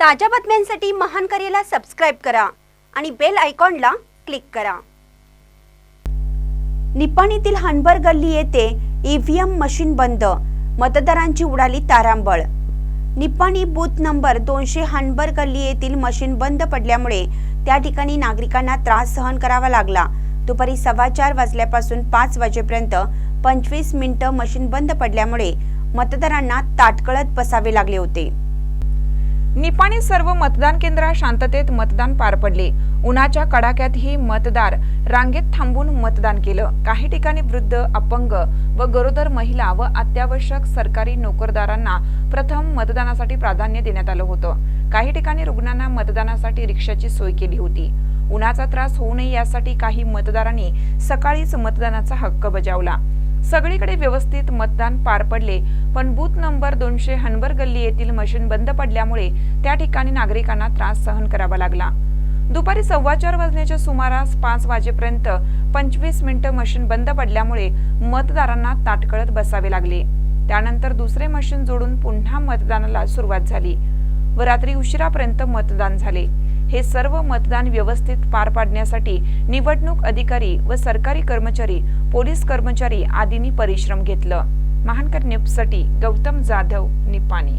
ताज्या बातम्यांसाठी महान करेला सबस्क्राईब करा आणि बेल आयकॉनला क्लिक करा. निपाणीतील हनबर गल्ली येथे ईव्हीएम मशीन बंद. मतदारांची उडाली तारांबळ. निपाणी बूथ नंबर दोनशे हनबर गल्ली येथील मशीन बंद पडल्यामुळे त्या ठिकाणी नागरिकांना त्रास सहन करावा लागला. दुपारी सव्वा चार वाजल्यापासून पाच वाजेपर्यंत पंचवीस मिनिटं मशीन बंद पडल्यामुळे मतदारांना ताटकळत बसावे लागले होते. निपाणी सर्व मतदान केंद्रात शांततेत मतदान पार पडले. उन्हाच्या कडाक्यातही मतदार रांगेत थांबून मतदान केलं. काही ठिकाणी वृद्ध अपंग व गरोदर महिला व अत्यावश्यक सरकारी नोकरदारांना प्रथम मतदानासाठी प्राधान्य देण्यात आलं होतं. काही ठिकाणी रुग्णांना मतदानासाठी रिक्षाची सोय केली होती. उन्हाचा त्रास होऊ नये यासाठी काही मतदारांनी सकाळीच मतदानाचा हक्क बजावला. सगळीकडे व्यवस्थित मतदान पार पडले. पण बूथ नंबर दोनशे हनबर गल्ली येथील मशीन बंद पडल्यामुळे त्या ठिकाणी नागरिकांना त्रास सहन करावा लागला. दुपारी सव्वा चार वाजण्याच्या सुमारास पाच वाजेपर्यंत पंचवीस मिनिटं मशीन बंद पडल्यामुळे मतदारांना ताटकळत बसावे लागले. त्यानंतर दुसरे मशीन जोडून पुन्हा मतदानाला सुरुवात झाली. व रात्री उशिरापर्यंत मतदान झाले. हे सर्व मतदान व्यवस्थित पार पाडण्यासाठी निवडणूक अधिकारी व सरकारी कर्मचारी पोलीस कर्मचारी आदींनी परिश्रम घेतलं. महानकर न्यूजसाठी गौतम जाधव निपाणी.